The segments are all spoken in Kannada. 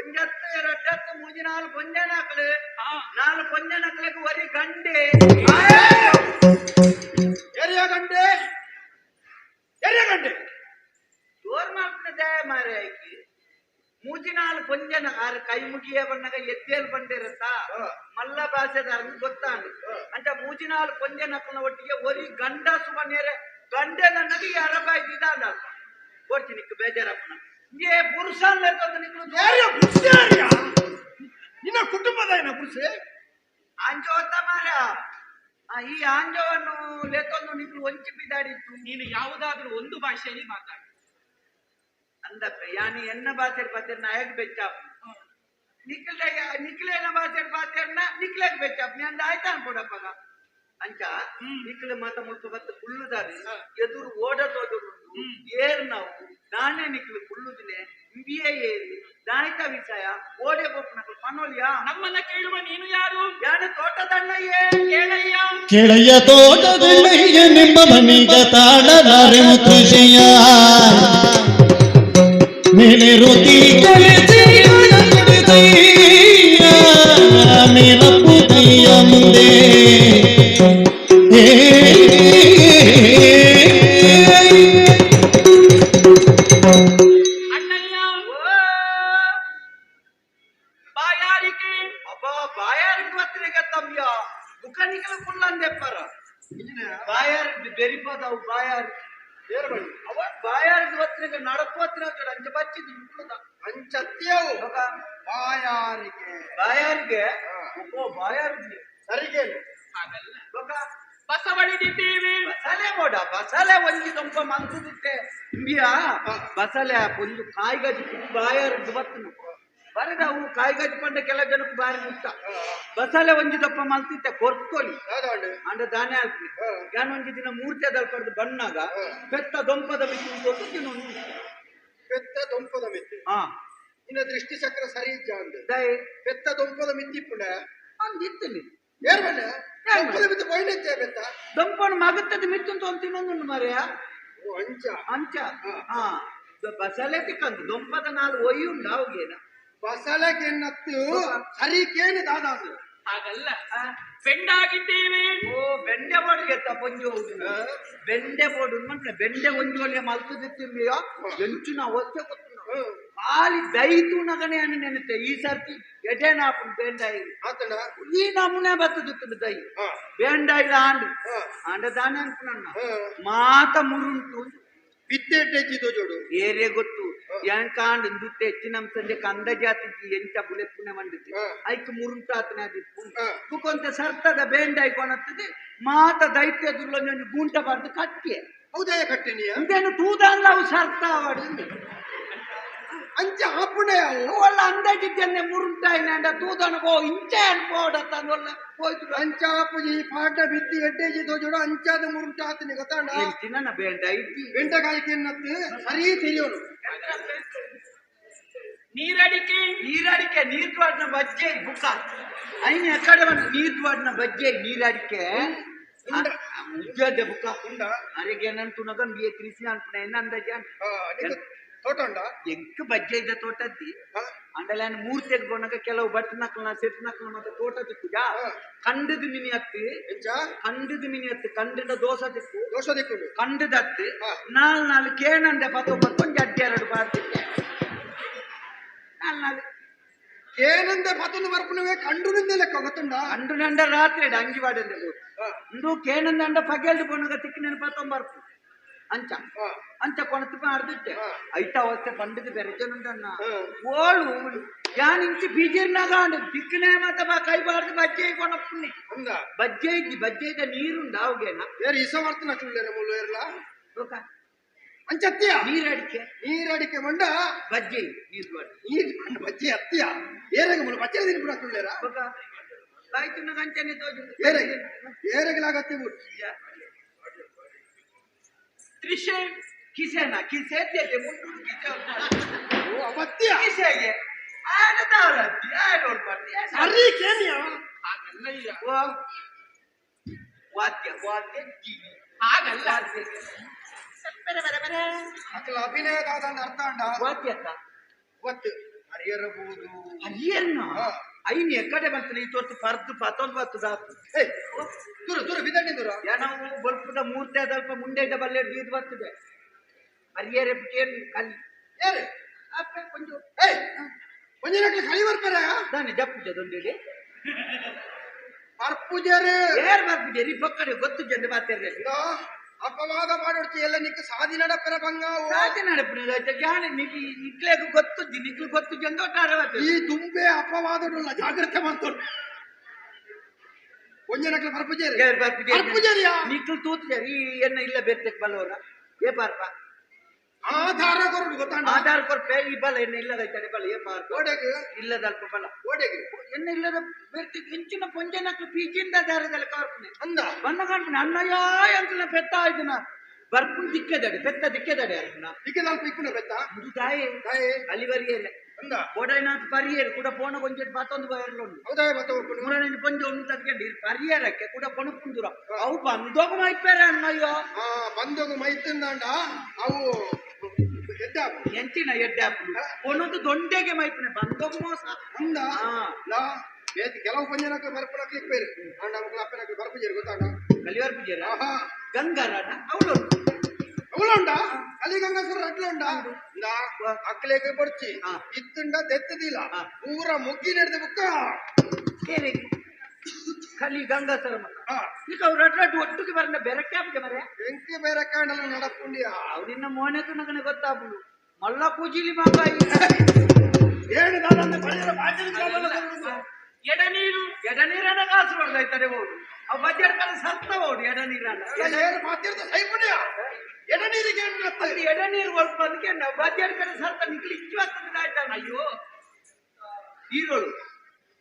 ಒಂಜತ್ತು ಎರಡತ್ತು ಮೂಜಿ ನಾಲ್ ಪೊಂಜೆ ನಕಲು. ಹಾ. ನಾಲ್ಕು ಪೊಂಜೆ ನಕಲಿಗೆ ಒರಿ ಗಂಡೆ. ಎರಿಯ ಗಂಡೆ. ಎರಿಯ ಗಂಡೆ. ತೋರ್ ಮಾಡ್ತಾನೆ ದಯ ಮಾರೆ ಆಯ್ಕೆ ಮೂಜಿ ನಾಲ್ ಪೊಂಜನ ಆರು ಕೈ ಮುಗಿಯ ಬಣ್ಣಗ ಎದ್ದೇಲ್ ಬಂದಿರತ್ತ. ಮಲ್ಲ ಭಾಷೆದ ಅರ್ಥ ಗೊತ್ತಾಂಡು. ಅಂತ ಮೂಜಿ ನಾಲ್ ನಕಲ ಒಟ್ಟಿಗೆ ಒರಿ ಗಂಡ ಸುಮ ನೇರೆ ಗಂಡೆ ನನ್ನದು ಅರಬಾಯಿ ಇದಾಂಡ ಕೊಡ್ತೀನಿ ನಿಕ್ಕು ಬೇಜಾರಪ್ಪನ ಏ ಪುರುಷ ನಿಕ್ಳು ಏರಿಯ ಪುರುಷ ಏರಿಯ ನಿನ್ನ ಕುಟುಂಬದ ಏನ ಪುರುಷ? ಆಂಜೋತ ಮಾರ. ಆ, ಈ ಆಂಜವನ್ನು ಲೆಕ್ಕೊಂದು ನಿಕ್ಳು ಒಂಚಿ ಬಿದ್ದಾಡಿತ್ತು ನೀನು ಯಾವುದಾದ್ರೂ ಒಂದು ಭಾಷೆಯಲ್ಲಿ ಮಾತಾಡು. ಅಂದ ಪ್ರಯಾಣಿ ಎನ್ನ ಭಾಷೆ ನಾ ನಾಯಕ್ ಬೆಚ್ಚಾಪ್. ನಿಖಿಲ್ ನಿಕ್ಲೇನ ಭಾಷೆ ಪಾತೆರ್ನ ನಿಕ್ಲೆಗ್ ಬೆಚ್ಚಾಪ್. ನೀ ಅಂದ ಆಯ್ತಾ ಅನ್ಕೊಡಪ್ಪಗ ಅಂಚ ನಿಕ್ಲೆ ಮಾತ ಮುಲ್ಪ ಬತ್ತ ಕುಳ್ಳುದಾರಿ ಎದುರು ಓಡತೋದರು ಏರ್ ನಾವು ನಾನೇ ನಿಕ್ಲು ಕುಳ್ಳುದಿನೆ ಇಂಬಿಯೇ ಏರಿ ದಾಯಿತ ವಿಷಯ ಓಡೆ ಬೋಪ್ನಕ್ಲು ಪನೋಲಿಯಾ? ನಮ್ಮನ್ನ ಕೇಳುವ ನೀನು ಯಾರು? ಯಾನ ತೋಟದಣ್ಣಯ್ಯೇ ಕೇಳಯ್ಯ. ಕೇಳಯ್ಯ ತೋಟದಣ್ಣಯ್ಯ ನಿಮ್ಮ ಮನಿಗ ತಾಳಲಾರೆ ಮುತ್ತುಷಯ್ಯ ಮೇಲೆ ರುತಿ ಬಾಯಾರಿಗೆ ಬೆರಿಪದವು ಬಾಯಾರಿ. ಏರ್ ಬಳಿ. ಅವ ಬಾಯಾರದ ಬತ್ತನಿಗೆ ನಡಪತ್ತಿನ ಅಂಚ ಬಚ್ಚಿದ್ದು ಇಪ್ಪದ ಅಂಚತ್ಯವು ಹೋಗ. ಬಾಯಾರಿಗೆ. ಬಾಯಾರಿಗೆ? ಹಾ. ಅಬ್ಬೋ ಬಾಯಾರಿಗೆ ಸರಿಗೆ. ಹಾಗಲ್ಲ. ಹೋಗ. ಬಸವಳಿದಿದ್ದೇವೆ. ಬಸಳೆ ಮೋಡ ಬಸಳೆ ಒಂಜಿ ದೊಂಪ ಮಂಕುದಿತ್ತೆ. ಇಂಬಿಯ ಬಸಳೆ ಒಂದು ಕಾಯಿಗಜಿ ಬಾಯಾರದ ಬತ್ತನು ಬರದ ಅವು ಕಾಯಿಗಜಿ ಪಂಡ ಕೆಲ ಜನಕ್ಕೆ ಬಾರಿ ಮುಟ್ಟ ಬಸಳೆ ಒಂಜಿ ದಪ್ಪ ಮಲ್ತಿತ್ತೆ ಕೊರ್ಕೊಲಿ. ಅಂಡ ದಾನೆ ಹಾಕಿ. ಯಾನ್ ಒಂಜಿ ದಿನ ಮೂರ್ತಿಯದಲ್ಲಿ ಪಡೆದು ಬಣ್ಣಾಗ. ಪೆತ್ತ ದೊಂಪದ ಮಿತಿ ಕೊಟ್ಟು ತಿನ್ನೋನು ಪೆತ್ತ ದೊಂಪದ ಮಿತ್ತಿ. ಹಾ. ಇನ್ನ ದೃಷ್ಟಿ ಚಕ್ರ ಸರಿ ಇದ್ದ ಅಂದು. ಪೆತ್ತ ದೊಂಪದ ಮಿತ್ತಿ ಪುಣ ಅಂದಿತ್ತಲಿ ಏರ್ ಬಣ್ಣ ದೊಂಪದ ದೊಂಪನ ಮಗತ್ತದ ಮಿತ್ತು ಅಂತ ತಿನ್ನೊಂದು ಮರೆಯ ಅಂಚ. ಅಂಚ. ಹಾ. ಬಸಾಲೆ ಬಸಳೆ ತಿಕ್ಕಂದು ದೊಂಪದ ನಾಲ್ ಒಯ್ಯುಂಡ ಅವಗೇನ. ಬಸಳೆಗೆನ್ನತ್ತು ಹರಿಕೇನು ದಾದಾಸು ಹಾಗಲ್ಲ. ಬೆಂಡಾಗಿದ್ದೇವೆ. ಓ ಬೆಂಡೆ ಬೋಡಿಗೆ ಪೊಂಜಿ ಬೆಂಡೆ ಬೋಡು ಮಂಡ್ಲ ಬೆಂಡೆ ಒಂಜೋಲೆ ಮಲ್ತದಿತ್ತಿಂಬಿಯೋ ಎಂಚಿನ ಒಚ್ಚ ಒತ್ತೆ ಖಾಲಿ ದೈತು ನಗನೆ ಅನ್ನ ನೆನತೆ. ಈ ಸರ್ತಿ ಎಡೆನ ಬೇಂಡಾಯಿ. ಆತನ ಈ ನಮೂನೆ ಬರ್ತದಿತ್ತು ದೈ ಬೇಂಡಾಯಿಲ ಆಂಡು ಆಂಡ ದಾನೆ ಅನ್ಕೊಂಡು ಮಾತ ಮುರುಂಟು. ಬಿತ್ತೆ ಟೆಜ್ಜಿದು ಜೋಡು. ಏರಿಯ ಗೊತ್ತು. ಎಂಕಾಂಡ್ ದುಡ್ಡು ಹೆಚ್ಚಿನ ಸಂಜೆ ಕಂದ ಜಾತಿ ಎಂಚ ಬುಲೆಪ್ಪುನೆ ಮಂಡಿತಿ. ಆಯ್ತು ಐಕ್ ಆತನ ಕುಕೊಂತ ಸರ್ತದ ಬೇಂಡ ಐಕೊಣತ್ತದೆ ಮಾತ ದೈತ್ಯ ದುರ್ಲೊಂದು ಗುಂಟ ಬಾರ್ದು ಕಟ್ಟಿ ಹೌದೇ ಕಟ್ಟಿನಿ ಅಂದೇನು ತೂದಾಂಗ್ಲ ಅವು ಸರ್ತ ಆವಾಡು ಅಂಚ ಆಪುಣೆ ಅವು ಒಳ್ಳ ಅಂದಾಜಿದ್ದೆ ಮುರುಂಟಾಯಿನ ಅಂಡ ತೂದನ ಪೋ ಇಂಚೆ ಅನ್ಕೋಡತ್ತ ಒಳ್ಳ ಹೋಯ್ತು ಅಂಚ ಆಪುಜಿ ಪಾಠ ಬಿತ್ತಿ ಎಡ್ಡೆಜಿ ಜೋಡು ಅಂಚಾದ ಮುರುಂಟ ಆತನಿ ಗೊತ್ತಾಂಡ ಚಿನ್ನ ಬೇಂಡ ಐತಿ. ಬೆಂಡಕಾಯಿಕೆ ನತ್ತು ಸರಿ ತಿಳಿಯೋನು ನೀರಡಿಕೆ. ನೀರಡಿಕೆ ನೀರ್ ದ್ವಾಡ್ನ ಬಜ್ಜೆ ಬುಕ್ಕ ಐನ್ ಎಕಡೆ ಬಂದು ನೀರ್ ದ್ವಾಡ್ನ ಬಜ್ಜೆ ನೀರಡಿಕೆ. ಉಂಡ. ಉಜ್ಜದೆ ಬುಕ್ಕ ಅರೆಗೆ ಏನಂತು ನಗನ್ ಬಿಯ ಕೃಷಿ ಅನ್ಪಣ ಎನ್ನ ಹಾ, ನಿಂದು ತೋಟ ಉಂಡ ಎಂಕ್ ಬಜ್ಜೆ ಇದ್ದ ತೋಟದ್ದಿ ಹಾ, ಅಂಡಲ ಮೂರ್ ತೆಗ್ಬೋನಾಗ ಕೆಲವು ಬಟ್ ನಕ್ಲನ ಸೆಟ್ ನಕ್ಲನ ಮತ್ತೆ ತೋಟ ತಿಕ್ಕುಜ ಹಾ. ಕಂಡದ ಮಿನಿ ಹತ್ತಿ ಎಂಚ ಕಂಡದ ಮಿನಿ ಹತ್ತಿ ಕಂಡದ ದೋಸ ತಿಕ್ಕು ದೋಷ ದಿಕ್ಕುಂಡು ಕಂಡದ ಹತ್ತಿ ಹಾ. ನಾಲ್ ನಾಲ್ ಕೇನಂದೆ ಪತ್ತೊಂಬತ್ತು ಒಂದು ಅಡ್ಡಿ ಎರಡು ಬಾರ್ತಿದ್ದೆ ನಾಲ್ ನಾಲ್ ಏನಂದೆ ಪತ್ತೊಂದು ಬರ್ಪುನವೇ ಕಂಡು ನಿಂದೆ ಲೆಕ್ಕ ಗೊತ್ತುಂಡ ಅಂಡು ನಂಡ ರಾತ್ರಿ ಅಂಗಿ ಬಾಡಂದೆ ಹಾ, ಇಂದು ಕೇನಂದಂಡ ಪಗೆಲ್ದು ಪೊನಗ ತಿಕ್ಕಿನ ಪತ್ತೊಂಬರ್ಪು ಅಂಚ. ಹಾ, ಅಂಚ ಕೊಣತು ಮಾಡ್ದಿತ್ತೆ ಹಾ. ಐತ ಅವಸ್ಥೆ ಪಂಡಿತ ಬೆರಚನುಂಡನ್ನ ಹಾ. ಓಳು ಯಾನ್ ಇಂಚಿ ಬೀಜಿರ್ನಾಗ ಅಂಡು ತಿಕ್ಕನೆ ಮತ್ತೆ ಬಾ ಕೈ ಬಾರ್ದು ಬಜ್ಜೆ ಕೊಣಪ್ಪುನ್ನಿ ಅಂದ ಬಜ್ಜೆ ಇದ್ದಿ ಬಜ್ಜೆ ಇದ್ದ ನೀರುಂಡ ಅವಗೇನ ಏರ್ ಇಸ ವರ್ತನ ಚುಳ್ಳೇರ ಮುಳ್ಳು ಏರ್ಲ? ಲೋಕ ಅಂಚ ಅತ್ತಿಯ ನೀರಡಿಕೆ. ನೀರಡಿಕೆ ಮಂಡ? ಬಜ್ಜೆ ನೀರು ಬಾಡಿ ನೀರ್ ಮಂಡ ಬಜ್ಜಿ ಅತ್ತಿಯ? ಏರೆಗೆ ಮುಳ್ಳು ಬಚ್ಚೆ ದಿನ ಬಿಡ ಚುಳ್ಳೇರ. ಲೋಕ ಬಾಯ್ತು ಗಂಟನೆ ತೋಜು. ಏರೆಗೆ? ಏರೆಗೆಲಾಗತ್ತಿ ಬಿಡು. ತ್ರಿಷೆ ಕಿಸೆನ ಕಿಸೆ ತೆಗೆ ಮುಟ್ಟು ಕಿಸೆ ಓ ಅವತ್ಯ ಕಿಸೆಗೆ ಆಡದವರತ್ತಿ ಆಡೋಳ್ಬಾರ್ದು ಸರಿ ಕೇನಿಯ ಹಾಗಲ್ಲಯ್ಯ ಓ ವಾದ್ಯ ವಾದ್ಯ ಕಿವಿ ಹಾಗಲ್ಲ ವಾದ್ಯ ಅಕ್ಕಲ ಅಭಿನಯದ ಅರ್ಥ ಅಂಡ ವಾದ್ಯ ಅಕ್ಕ ಒತ್ತು ಅರಿಯರಬಹುದು ಅಯ್ಯನ್ನ ಹಾ. ಐನ್ ಎಕ್ಕಡೆ ಬಂತು ನೀ ತೋರ್ತು ಪರ್ದು ಪತ್ತೊಂದು ಬತ್ತು ಏ ದೂರ ದೂರ ಬಿದ್ದಣ್ಣಿ ದೂರ ನಾವು ಬಲ್ಪದ ಮೂರ್ತಿ ಅದಲ್ಪ ಮುಂದೆ ಇದ್ದ ಬಲ್ಲೆ ಬೀದ್ ಬರ್ತದೆ. ಅರಿಯರೆ ಏನು ಕಲಿ ಏರೆ ಅಪ್ಪ ಕೊಂಚ ಏಯ್ ಒಂಜಿನಕ್ಕೆ ಕಳಿ ಬರ್ತಾರೆ? ದಾನೆ ಜಪ್ಪು ಜದೊಂದಿಡಿ ಪರ್ಪುಜರು. ಏರ್ ಬರ್ತಿದೆ ರೀ ಪಕ್ಕಡೆ ಗೊತ್ತು ಜನ ಮಾತಾಡ್ರಿ ಅಪವಾದ ಮಾಡೋಡ್ತಿ ಎಲ್ಲ ನಿಕ್ಕ ಸಾಧಿ ನಡಪರ ಬಂಗಾವು ರಾಜ ನಡಪಿನ ಜ್ಞಾನ ನಿಕ್ಲಿ ನಿಕ್ಲೆಗೂ ಗೊತ್ತು ನಿಕ್ಲು ಗೊತ್ತು ಜನ ಒಟ್ಟಾರೆ ಈ ತುಂಬೆ ಅಪವಾದಗಳನ್ನ ಜಾಗ್ರತೆ ಮಾಡ್ತಾರೆ ಒಂಜನಕ್ಲ ಪರ್ಪುಜರು ಪರ್ಪುಜರಿಯಾ ನಿಕ್ಲು ತೂತಿದ್ದಾರೆ ಈ ಎನ್ನ ಇಲ್ಲ ಬೇರ್ತೆಕ್ ಬಲ್ಲವರ ಏ ಪಾರ್ಪ. ಆಧಾರ ಕೊರಡು ಗೊತ್ತಾಂಡ ಆಧಾರ್ ಕೊರ್ಪೆ ಈ ಬಲ ಎನ್ನ ಇಲ್ಲದ ಇದ್ದಾರೆ ಬಲ ಏ ಪಾರ್ಪ ಓಡೆಗೆ ಇಲ್ಲದಲ್ಪ ಬಲ ಓಡೆಗೆ ಎನ್ನ ಇಲ್ಲದ ಬೇರ್ತೆಕ್ ಇಂಚಿನ ಪೊಂಜನಕ್ಲು ಪೀಚಿಂದ ದಾರದಲ್ಲಿ ಕಾರ್ಪನೆ ಅಂದ ಬಣ್ಣ ಕಾಣ್ಪನೆ ಅಣ್ಣಯ್ಯ ಅಂಕಲ್ನ ಪೆತ್ತ ಆಯ್ತನ ಬರ್ಪುನ್ ದಿಕ್ಕೆದಡೆ ಪೆತ್ತ ದಿಕ್ಕೆದಡೆ ಅರ್ಪಣ ಇಕ್ಕೆ ನಾಲ್ಕು ಇಕ್ಕುನ ಬೆತ್ತ ಇದು ತಾಯಿ ತಾಯಿ ಅಲ್ಲಿ ಬರಿಯಲ್ಲ ಅಂದ ಬೋಡೈನಾಥ್ ಪರಿಯರ್ ಕೂಡ ಪೋನ ಕೊಂಚ ಮತ್ತೊಂದು ಬಯರ್ಲು ಹೌದಾ ಮತ್ತೆ ಒಪ್ಪುನು ಮೂರನೇ ಪಂಜ ಒಂದು ತದ್ಕೊಂಡು ಪರಿಯರಕ್ಕೆ ಕೂಡ ಪಣುಪುಂದುರ ಅವು ಬಂದೋಗ ಮೈಪೇರೆ ಅಣ್ಣಯ್ಯೋ ಆ ಬಂದೋಗ ಮೈತಿಂದಾಂಡ ಅವು ಎದ್ದಾಪು ಎಂಚಿನ ಎಡ್ಡೆ ಹಾಪುದು ಒಂದೊಂದು ದೊಂಡೆಗೆ ಮೈಪನೆ ಬಂದೋಗ ಮೋಸ ಅಂದ ಹಾ ಲಾ ಬೇತಿ ಕೆಲವು ಪಂಜನಕ್ಲ ಬರ್ಪುನಕ್ಲ ಇಪ್ಪೇರು ಅಂಡ ಮಕ್ಕಳ ಅಪ್ಪನಕ್ಲ ಬರ್ಪುಜರು ಗೊತ್ತಾಂಡ ಕಲಿವರ್ ಪೂಜಾರ ಆಹಾ ಗಂಗಾರಾಣ ಅವಳು ಅವಳುಂಡ ಅಲ್ಲಿ ಗಂಗಸರು ಅಟ್ಲುಂಡ ಇಂದ ಅಕ್ಕಲೇಗೆ ಬಡ್ಚಿ ಹಾ. ಇತ್ತುಂಡ ತೆತ್ತದಿಲ್ಲ ಹಾ. ಪೂರ ಮುಗ್ಗಿ ನಡೆದ ಬುಕ್ಕ ಕೇರಿ ಕಲಿ ಗಂಗಾಸರ. ಈಗ ಅವ್ರ ಅಡ್ರಡ್ ಒಟ್ಟಿಗೆ ಬರಲ್ಲ ಬೆರಕೆ ಬರೇ ಬೆಂಕಿ ಬೇರೆ ಕಾಣಲ್ಲ ನಡಪುಂಡಿಯ ಅವ್ರಿನ್ನ ಮೋನೆಕು ನನಗೆ ಗೊತ್ತಾಗ್ಬಿಡು. ಮಲ್ಲ ಪೂಜಿಲಿ ಮಗ ಏನು ನಾನಂದ ಬಳಿಯರ ಬಾಗಿಲು ಕಾಣಲ್ಲ ಬರುವುದು. ಎಡ ನೀರು ಎಡ ನೀರನ್ನ ಕಾಸು ಹೊಡೆದೈತಾರೆ ಹೋಡು ಅವ್ ಬಜೆಟ್ ಕಾಲ ಸತ್ತ ಹೋಡು ಎಡ ನೀರನ್ನ. ಅಲ್ಲ, ಏನು ಮಾತಿರ್ದ ಸೈಪುಣ್ಯ ಎಡ ನೀರಿಗೆ ಏನು? ಅದು ಎಡ ನೀರು ಒಲ್ಪ ಅದಕ್ಕೆ ನಾವು ಕಡೆ ಸರ್ತ ನಿಕ್ಲಿ ಇಚ್ಚು ಆಗ್ತದೆ ಆಯ್ತಾನ ಅಯ್ಯೋ. ಈರೋಳು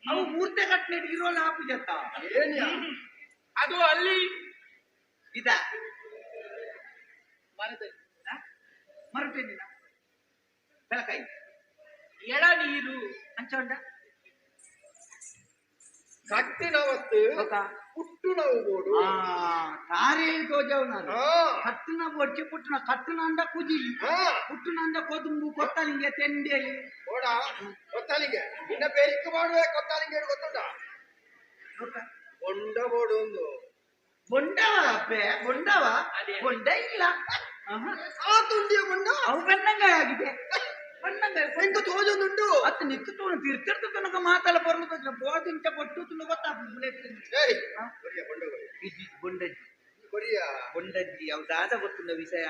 ಅವು ಮೂರ್ತೆ ಕಟ್ನೆ ಇರೋ ಹಾಪು ಜತ್ತ ಅದು ಅಲ್ಲಿ ಇದ. ಮರದಲ್ಲಿ ಬೆಳಕಾಯಿ. ಎಳ ನೀರು. ಅಂಚೊಂಡ ಕಟ್ಟಿನ ಅವತ್ತು ಗೊತ್ತಾ ಪುಟ್ಟು ನಾವು ಬೋಡು ಆ ತಾರೆ ತೋಜವ್ ನಾನು ಹಾ ಕಟ್ಟಿನ ಬೊಚ್ಚಿ ಪುಟ್ಟನ ಕಟ್ಟಿನ ಅಂದ ಕುಜಿಲಿ ಹಾ ಪುಟ್ಟನ ಅಂದ ಕೊದುಂಬು ಕೊತ್ತಲಿಂಗೆ ತೆಂಡೆಲಿ ನೋಡ ಗೊತ್ತಾಲಿಗೆ ಇನ್ನ ಬೇರಿಕ್ಕ ಮಾಡುವ ಗೊತ್ತಾಲಿಗೆ ಗೊತ್ತುಂಟ ಬೊಂಡ ಬೋಡು ಒಂದು ಬೊಂಡವ ಅಪ್ಪೆ ಬೊಂಡವ ಅದೇ. ಬೊಂಡ ಇಲ್ಲ ಆಹಾ. ಆ ತುಂಡಿಯ ಬೊಂಡ ಅವು ಬಣ್ಣಂಗಾಯ ಬಣ್ಣಂಗಾಯ ಎಂಕ ಅತ್ತ ನಿಕ್ಕು ತೋಣ ತೀರ್ತಿರ್ತ ತನಕ ಮಾತಲ್ಲ ಬರ್ಲು ಬೋದಿಂಚ ಬೊಟ್ಟು ತುನ ಗೊತ್ತಾಗ್ತದೆ ಏಯ್! ಬರಿಯ ಬೊಂಡ ಬರಿಯ ಬೊಂಡಜ್ಜಿ. ಬರಿಯ ಬೊಂಡಜ್ಜಿ ಯಾವ್ದಾದ ಗೊತ್ತಿಲ್ಲ ವಿಷಯ?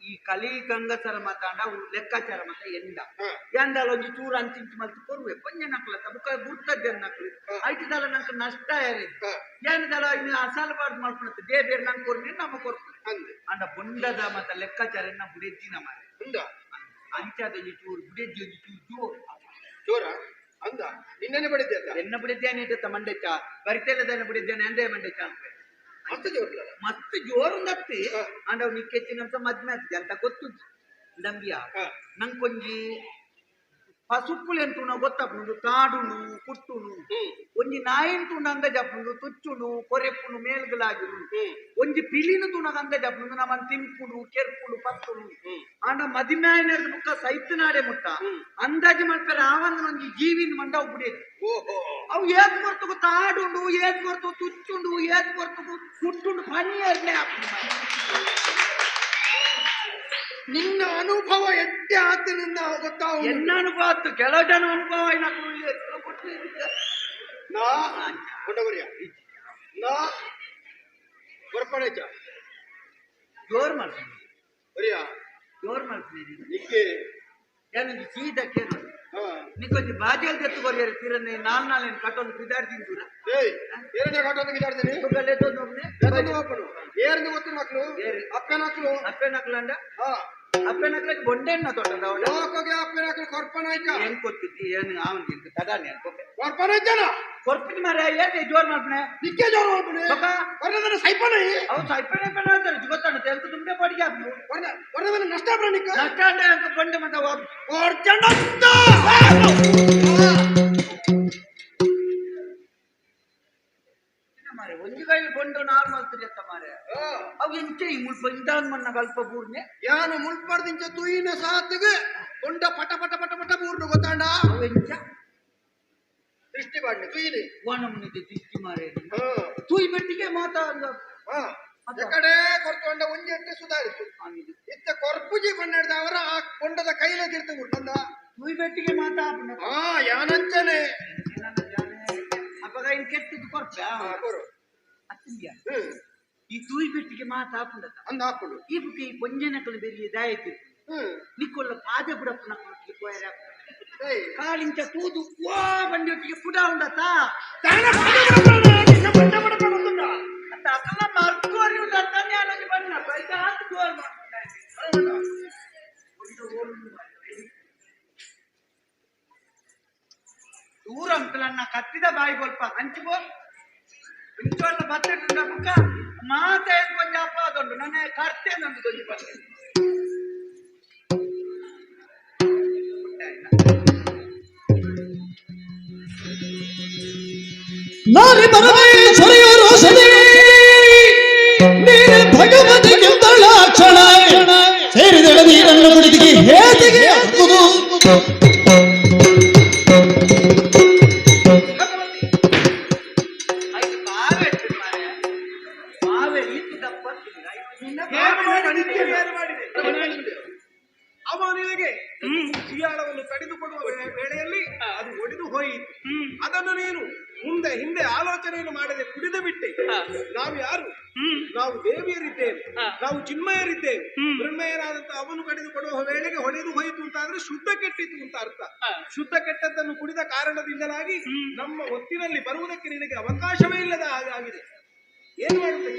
ಈ ಕಲಿ ಗಂಗಸರ ಮಾತಾಂಡ ಲೆಕ್ಕಾಚಾರ ಮತ ಎಂಡ. ಹಾ. ಎಂದಲ್ಲ ಒಂಜಿ ಚೂರು ಅಂಚಿಂಚು ಮಲ್ತು ಕೊರುವೆ ಪಂಜ ನಕ್ಲ ಬುಕ ಗುರ್ತದ್ದೆ ನಕ್ಲು ಹಾ. ಐಟಿದಲ್ಲ ನಂಗೆ ನಷ್ಟ ಯಾರಿ ಹಾ. ಏನದಲ್ಲ ಇನ್ನು ಅಸಲ್ಬಾರ್ದು ಮಾಡ್ಕೊಳತ್ತೆ. ದೇ ಬೇರೆ ನಂಗೆ ಕೊರ್ನಿ ನಮ್ಮ ಕೊರ್ಕೊನೆ ಅಂದ. ಬುಂಡದ ಮತ ಲೆಕ್ಕಾಚಾರ ಎನ್ನ ಬುಡೆಜ್ಜಿನ ಮಾರೆ. ಅಂದ ಅಂಚಾದ ಒಂಜಿ ಚೂರು ಬುಡೆಜ್ಜಿ ಒಂಜಿ ಚೂರು ಜೋರು ಜೋರ ಅಂದ ನಿನ್ನೆ ಬಡಿದ್ದೆ ಅಂತ. ಎನ್ನ ಬಿಡಿದ್ದೇನೆ ಇಟ್ಟ ಮಂಡೆಚ್ಚ ಬರಿತೆಲ್ಲದನ್ನ ಬಿಡಿದ್ದೇನೆ ಅಂದೇ ಮಂಡೆಚ್ಚ ಅಂತ. ಜೋರ ಮತ್ತೆ ಮಸ್ತ್ ಜೋರು ನತ್ತಿ ಹಾ. ಅಂಡ ಅವ್ ನಿಕ್ಕೆಚ್ಚಿನಂತ ಮದ್ಮೆ ಆಗ್ತದೆ ಅಂತ ಗೊತ್ತು ನಂಬಿಯ. ನಂಗೊಂಜಿ ಪಸುಪ್ಪುలు ನಾವು ಗೊತ್ತಾಗ್ಬೋದು ತಾಡುನು ಕುಟ್ಟುನು. ಒಂಜಿ ನಾಯಿನ್ ತೂಂಡ ಅಂದ ಜಪ್ಪುಂಡು ತುಚ್ಚುಡು ಕೊರೆಪ್ಪುಡು ಮೇಲ್ಗಲಾಗಿರು ಒಂಜಿ ಪಿಲಿನ ತೂನಗ ಅಂದ ಜಪ್ಪುಂಡು ನಮ್ಮನ್ ತಿಂಪುಡು ಕೆರ್ಪುಡು ಪತ್ತುಡು ಆಂಡ ಮದಿಮ್ಯಾಯನದ ಬುಕ್ಕ ಸೈತನಾಡೆ ಮುಟ್ಟ. ಅಂದಾಜು ಮಾಡ್ತಾರೆ ಆವನ್ನ ಒಂಜಿ ಜೀವಿನ ಮಂಡ ಒಬ್ಬಡೇದು ಓಹೋ. ಅವು ಏತ್ ಕೊರ್ತಕು ತಾಡುಂಡು ಏತ್ ಕೊರ್ತು ತುಚ್ಚುಂಡು ಏತ್ ಕೊರ್ತಕು ಕುಟ್ಟುಂಡು ಪನಿ ಇರ್ಲೇ ನಿನ್ನ ಅನುಭವ ಎಡ್ಡೆ ಆತನಿಂದ ಗೊತ್ತಾವು ಎನ್ನ ಅನುಭವ ಆತು? ಕೆಲವು ಜನ ಅನುಭವ ಏನಾದ್ರು ನಾ ಕೊಂಡವರಿಯ ನಾ ಬರ್ಪಣೆಚ ಜೋರ್ ಮಾಡ್ತೀನಿ ಬರಿಯ ಜೋರ್ ಮಾಡ್ತೀನಿ ನಿಕ್ಕೆ ಏನೊಂದು ಸೀದ ಕೇಳು ಹಾ ನೀಕೊಂದು ಬಾಜಿಯಲ್ಲಿ ತೆತ್ತು ಬರೆಯರು ತೀರನ್ನೇ ನಾಲ್ ನಾಲೇನು ಕಟ್ಟೊಂದು ಬಿದ್ದಾಡ್ತೀನಿ ದೂರ ಏಯ್ ಏರನೇ ಕಾಟೊಂದು ಗಿದಾಡ್ತೀನಿ ಒಬ್ಬನೇ ಎದೊಂದು ಅಪ್ಪನು ಏರ್ದು ಗೊತ್ತು ಮಕ್ಕಳು ಏರಿ. ಅಪ್ಪನ ಮಕ್ಕಳು ಅಪ್ಪೆ ನಕ್ಲಂಡ ಹಾ ಅಪ್ಪೆ ನಕ್ಲಕ್ಕೆ ಬೊಂಡೆನ್ನ ತೊಟ್ಟದ ಅವಳು ಲೋಕಗೆ ಅಪ್ಪನ ಮಕ್ಕಳು ಕೊರ್ಪನ ಆಯ್ತ? ಏನ್ ಕೊತ್ತಿದ್ದಿ ಏನು ಅವನಿಗೆ ತದಾನಿ ಅನ್ಕೋಕೆ ಕೊರ್ಪನ ಆಯ್ತಾನ ಕೊರ್ಪಿನ ಮರ ಏನ್ ಜೋರ್ ಮಾಡ್ಪಣೆ ನಿಕ್ಕೆ ಜೋರು ಮಾಡ್ಬಿಡಿ ಬೊಕ್ಕ ವರ್ಣದನ ಸೈಪನ? ಅವ್ನು ಸೈಪನ ಪೆಣ ಅಂತಾರೆ ಗೊತ್ತಾಣ ತೆಲ್ಕು ತುಂಬೆ ಬಡಿಗೆ ಹಾಕ್ನು ವರ್ಣದನ ನಷ್ಟ ಬರ ನಿಕ್ಕ? ನಷ್ಟ ಅಂಡೆ ಅಂಕ ಬೊಂಡೆ ಮತ್ತೆ ಕೊರ್ಚಂಡ ಎಂಚೆ ಈ ಮುಲ್ಪ ಇಂದಾನ್ ಮಣ್ಣ ಕಲ್ಪ ಬೂರ್ನೆ. ಯಾನು ಮುಲ್ಪಡ್ದಿಂಚ ತುಯಿನ ಸಾತ್ಗೆ ಕೊಂಡ ಪಟ ಪಟ ಪಟ ಪಟ ಪೂರ್ಣ ಗೊತ್ತಾಂಡ? ಅವೆಂಚ ದೃಷ್ಟಿ ಬಾಡ್ಲಿ ತುಯಿಲಿ. ಓಣಮ್ಮನಿಗೆ ದೃಷ್ಟಿ ಮಾರೇ ತುಯಿ ತೂಯಿ ಬೆಟ್ಟಿಗೆ ಮಾತಾ ಹಾ. ಕಡೆ ಕೊರ್ತೊಂಡ ಒಂಜಿ ಅಟ್ಟೆ ಸುಧಾರಿತು ಇತ್ತ ಕೊರ್ಪುಜಿ ಬಣ್ಣದ ಅವರ ಆ ಕೊಂಡದ ಕೈಲೇ ತಿರ್ತು ಬಂದ ತುಯಿ ಬೆಟ್ಟಿಗೆ ಮಾತಾಡ ಹಾ ಯಾನಂಚನೆ. ಅಪ್ಪಗ ಇನ್ ಕೆಟ್ಟದ್ದು ಕೊರ್ಪ? ಕೊರು. ಈ ತೂಯಿ ಬೆಟ್ಟಿಗೆ ಮಾತಾಪುಂಡ ಅಂದ ಹಾಕೊಂಡು ಈ ಬುಕ್ಕೆ ಈ ಪೊಂಜನಕಲು ಬೆರಿಯ ದಾಯತಿ ಹ್ಮ್ ನಿಕ್ಕೊಲ್ಲ ಪಾದ ಬುಡಪ್ಪನ ಕೊಟ್ಟಿ ಕೋಯರ ಏಯ್ ಕಾಲಿಂಚ ತೂದು ಓ ಬಂಡಿಯೊಟ್ಟಿಗೆ ಪುಡ ಉಂಡತಾ ತಾನ ಪಾದ ಬಣ್ಣ ಬಣ್ಣ ಬಂದುಂಡ ಅಂತ ಅಕಲ ಮರ್ಕೋರಿ ಉಂಡ ಮಾತೆ ಕೊಂಚ ಅಪ್ಪ ಅದೊಂದು ನನ್ನ ಕರ್ತೆ ನಂದು ಕೊಂಚ ಹೋಯಿತು. ಅದನ್ನು ನೀನು ಮುಂದೆ ಹಿಂದೆ ಆಲೋಚನೆಯನ್ನು ಮಾಡದೆ ಕುಡಿದು ಬಿಟ್ಟೆ. ನಾವು ಯಾರು? ನಾವು ದೇವಿಯರಿದ್ದೇವೆ. ನಾವು ಚಿನ್ಮಯರಿದ್ದೇವೆ. ಮೃಣ್ಮಯರಾದಂತ ಅವನು ಕಡಿದು ಕೊಡುವ ವೇಳೆಗೆ ಹೊಡೆದು ಹೋಯಿತು ಅಂತ ಆದ್ರೆ ಶುದ್ಧ ಕೆಟ್ಟಿತು ಅಂತ ಅರ್ಥ. ಶುದ್ಧ ಕೆಟ್ಟದ್ದನ್ನು ಕುಡಿದ ಕಾರಣದಿಂದಲಾಗಿ ನಮ್ಮ ಹೊತ್ತಿನಲ್ಲಿ ಬರುವುದಕ್ಕೆ ನಿನಗೆ ಅವಕಾಶವೇ ಇಲ್ಲದ ಹಾಗಾಗಿದೆ ಏನ್ ಮಾಡುತ್ತೆ?